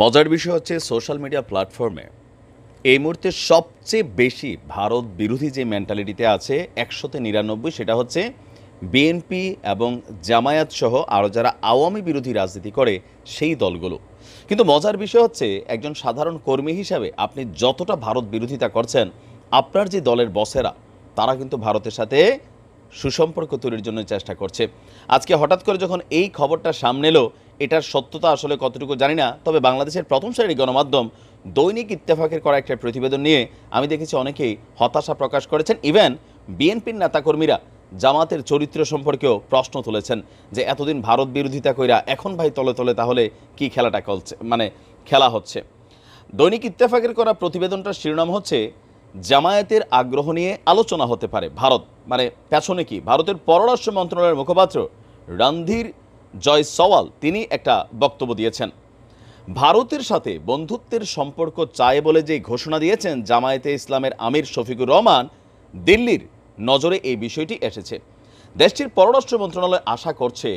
মজার বিষয় হচ্ছে সোশ্যাল মিডিয়া প্ল্যাটফর্মে এই মুহূর্তে সবচেয়ে বেশি ভারত বিরোধী যে মেন্টালিটিতে আছে, একশোতে নিরানব্বই, সেটা হচ্ছে বিএনপি এবং জামায়াত সহ আরও যারা আওয়ামী বিরোধী রাজনীতি করে, সেই দলগুলো। কিন্তু মজার বিষয় হচ্ছে, একজন সাধারণ কর্মী হিসাবে আপনি যতটা ভারত বিরোধিতা করছেন, আপনার যে দলের বসেরা, তারা কিন্তু ভারতের সাথে সুসম্পর্ক তৈরির জন্য চেষ্টা করছে। আজকে হঠাৎ করে যখন এই খবরটা সামনে এলো এটার সত্যতা আসলে কতটুকু জানি না, তবে বাংলাদেশের প্রথম সারির গণমাধ্যম দৈনিক ইত্তেফাকের করা একটা প্রতিবেদন নিয়ে আমি দেখেছি অনেকেই হতাশা প্রকাশ করেছেন। ইভেন বিএনপির নেতাকর্মীরা জামাতের চরিত্র সম্পর্কেও প্রশ্ন তুলেছেন যে, এতদিন ভারত বিরোধিতা কইরা এখন ভাই তলে তলে তাহলে কি খেলাটা চলছে? মানে খেলা হচ্ছে। দৈনিক ইত্তেফাকের করা প্রতিবেদনটার শিরোনাম হচ্ছে, জামায়াতের আগ্রহ নিয়ে আলোচনা হতে পারে ভারত। মানে পেছনে কি? ভারতের পররাষ্ট্র মন্ত্রণালয়ের মুখপাত্র রণধীর জয় সওয়াল তিনি একটা বক্তব্য দিয়েছেন। ভারতের সাথে বন্ধুত্বের সম্পর্ক চায় বলে যে ঘোষণা দিয়েছেন জামায়াতে ইসলামের আমির শফিকুর রহমান, দিল্লির নজরে এই বিষয়টি এসেছে। দেশটির পররাষ্ট্র মন্ত্রণালয় আশা করছে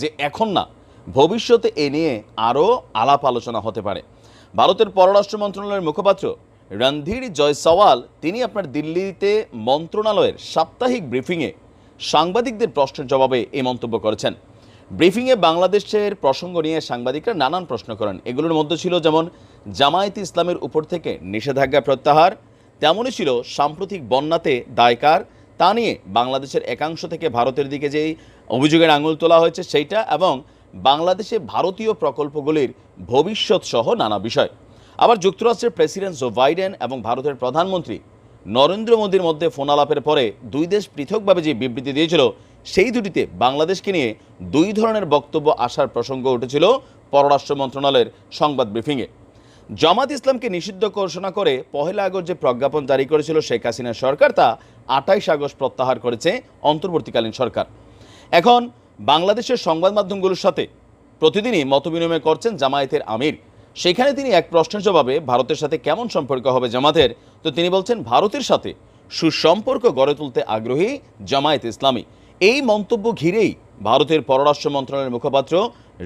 যে এখন না, ভবিষ্যতে এ নিয়ে আরও আলাপ আলোচনা হতে পারে। ভারতের পররাষ্ট্র মন্ত্রণালয়ের মুখপাত্র রণধীর জয়সওয়াল তিনি আপনার দিল্লিতে মন্ত্রণালয়ের সাপ্তাহিক ব্রিফিংয়ে সাংবাদিকদের প্রশ্নের জবাবে এই মন্তব্য করেছেন। ব্রিফিংয়ে বাংলাদেশের প্রসঙ্গ নিয়ে সাংবাদিকরা নানান প্রশ্ন করেন। এগুলোর মধ্যে ছিল যেমন, জামায়াত ইসলামের উপর থেকে নিষেধাজ্ঞা প্রত্যাহার তেমনই ছিল সাম্প্রতিক বন্যাতে দায়কার তা নিয়ে বাংলাদেশের একাংশ থেকে ভারতের দিকে যেই অভিযোগের আঙুল তোলা হয়েছে সেইটা এবং বাংলাদেশে ভারতীয় প্রকল্পগুলির ভবিষ্যৎ সহ নানা বিষয়। আবার যুক্তরাষ্ট্রের প্রেসিডেন্ট জো বাইডেন এবং ভারতের প্রধানমন্ত্রী নরেন্দ্র মোদীর মধ্যে ফোন আলাপের পরে দুই দেশ পৃথকভাবে যে বিবৃতি দিয়েছিল সেই দুটিতে বাংলাদেশকে নিয়ে দুই ধরনের বক্তব্য আসার প্রসঙ্গ উঠেছিল পররাষ্ট্র মন্ত্রণালয়ের সংবাদ ব্রিফিংয়ে। জামাত ইসলামকে নিষিদ্ধ ঘোষণা করে পহেলা আগস্ট যে প্রজ্ঞাপন জারি করেছিল শেখ হাসিনা সরকার, তা আঠাইশ আগস্ট প্রত্যাহার করেছে অন্তর্বর্তীকালীন সরকার। এখন বাংলাদেশের সংবাদ মাধ্যমগুলোর সাথে প্রতিদিনই মতবিনিময় করছেন জামায়াতের আমির। সেখানে তিনি এক প্রশ্নের জবাবে, ভারতের সাথে কেমন সম্পর্ক হবে জামাতের? তো তিনি বলছেন, ভারতের সাথে সুসম্পর্ক গড়ে তুলতে আগ্রহী জামায়াত ইসলামী। এই মন্তব্য ঘিরেই ভারতের পররাষ্ট্র মন্ত্রণালয়ের মুখপাত্র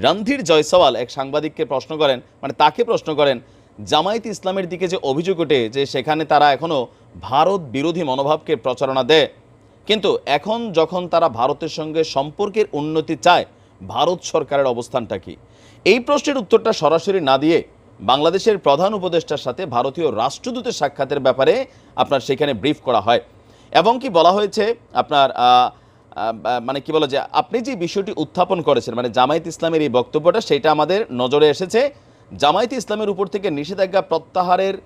রণধীর জয়সওয়াল এক সাংবাদিককে প্রশ্ন করেন মানে তাকে প্রশ্ন করেন, জামায়াত ইসলামের দিকে যে অভিযোগ ওঠে যে সেখানে তারা এখনও ভারত বিরোধী মনোভাবকে প্রচারণা দেয়। কিন্তু এখন যখন তারা ভারতের সঙ্গে সম্পর্কের উন্নতি চায়, ভারত সরকারের অবস্থানটা কি? এই প্রশ্নের উত্তরটা সরাসরি না দিয়ে বাংলাদেশের প্রধান উপদেষ্টার সাথে ভারতীয় রাষ্ট্রদূতের সাক্ষাতের ব্যাপারে আপনার সেখানে ব্রিফ করা হয়। এবং কি বলা হয়েছে, আপনার মানে কি বলো যে, আপনি যে বিষয়টি উত্থাপন করেছেন মানে জামায়াত ইসলামের এই বক্তব্যটা, সেটা আমাদের নজরে এসেছে। জামায়াত ইসলামের উপর থেকে নিষেধাজ্ঞা প্রত্যাহারের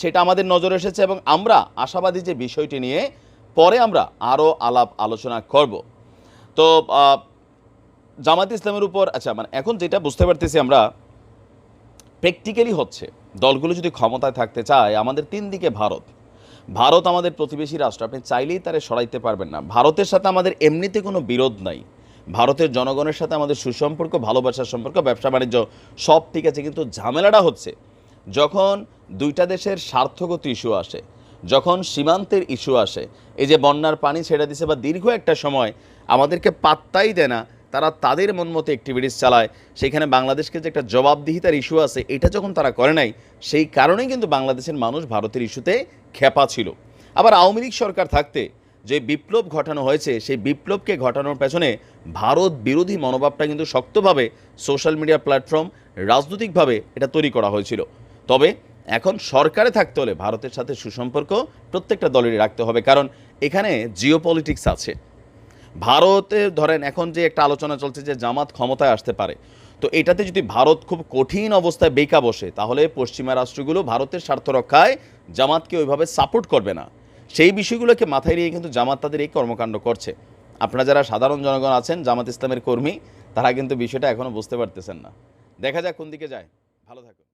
সেটা আমাদের নজরে এসেছে এবং আমরা আশাবাদী যে বিষয়টি নিয়ে পরে আমরা আরও আলাপ আলোচনা করব। তো জামাত ইসলামের উপর আচ্ছা মানে এখন যেটা বুঝতে পারতেছি আমরা প্র্যাকটিক্যালি হচ্ছে, দলগুলো যদি ক্ষমতায় থাকতে চায়, আমাদের তিন দিকে ভারত। ভারত আমাদের প্রতিবেশী রাষ্ট্র, আপনি চাইলেই তারে সরাইতে পারবেন না। ভারতের সাথে আমাদের এমনিতে কোনো বিরোধ নাই। ভারতের জনগণের সাথে আমাদের সুসম্পর্ক, ভালোবাসার সম্পর্ক, ব্যবসা বাণিজ্য সব ঠিক আছে, কিন্তু ঝামেলাটা হচ্ছে যখন দুইটা দেশের স্বার্থগত ইস্যু আসে, যখন সীমান্তের ইস্যু আসে, এই যে বন্যার পানি ছেড়ে দিছে বা দীর্ঘ একটা সময় আমাদেরকে পাত্তাই দেয় না তারা তাদের মন মতো অ্যাক্টিভিটিস চালায়। সেখানে বাংলাদেশকে যে একটা জবাবদিহিতার ইস্যু আছে, এটা যখন তারা করে নাই, সেই কারণেই কিন্তু বাংলাদেশের মানুষ ভারতের ইস্যুতে খেপা ছিল। আবার আওয়ামী লীগ সরকার থাকতে যে বিপ্লব ঘটানো হয়েছে, সেই বিপ্লবকে ঘটানোর পেছনে ভারত বিরোধী মনোভাবটা কিন্তু শক্তভাবে সোশ্যাল মিডিয়া প্ল্যাটফর্ম রাজনৈতিকভাবে এটা তৈরি করা হয়েছিল। তবে এখন সরকারে থাকতে হলে ভারতের সাথে সুসম্পর্ক প্রত্যেকটা দলেরই রাখতে হবে, কারণ এখানে জিও আছে। ভারতে ধরেন এখন যে একটা আলোচনা চলছে যে জামাত ক্ষমতায় আসতে পারে, তো এটাতে যদি ভারত খুব কঠিন অবস্থায় বেকা বসে, তাহলে পশ্চিমা রাষ্ট্রগুলো ভারতের স্বার্থ রক্ষায় জামাতকে ওইভাবে সাপোর্ট করবে না। সেই বিষয়গুলোকে মাথায় নিয়ে কিন্তু জামাত তাদের এই কর্মকাণ্ড করছে। আপনারা যারা সাধারণ জনগণ আছেন, জামাত ইসলামের কর্মী, তারা কিন্তু বিষয়টা এখনও বুঝতে পারতেছেন না। দেখা যাক কোন দিকে যায়। ভালো থাকুন।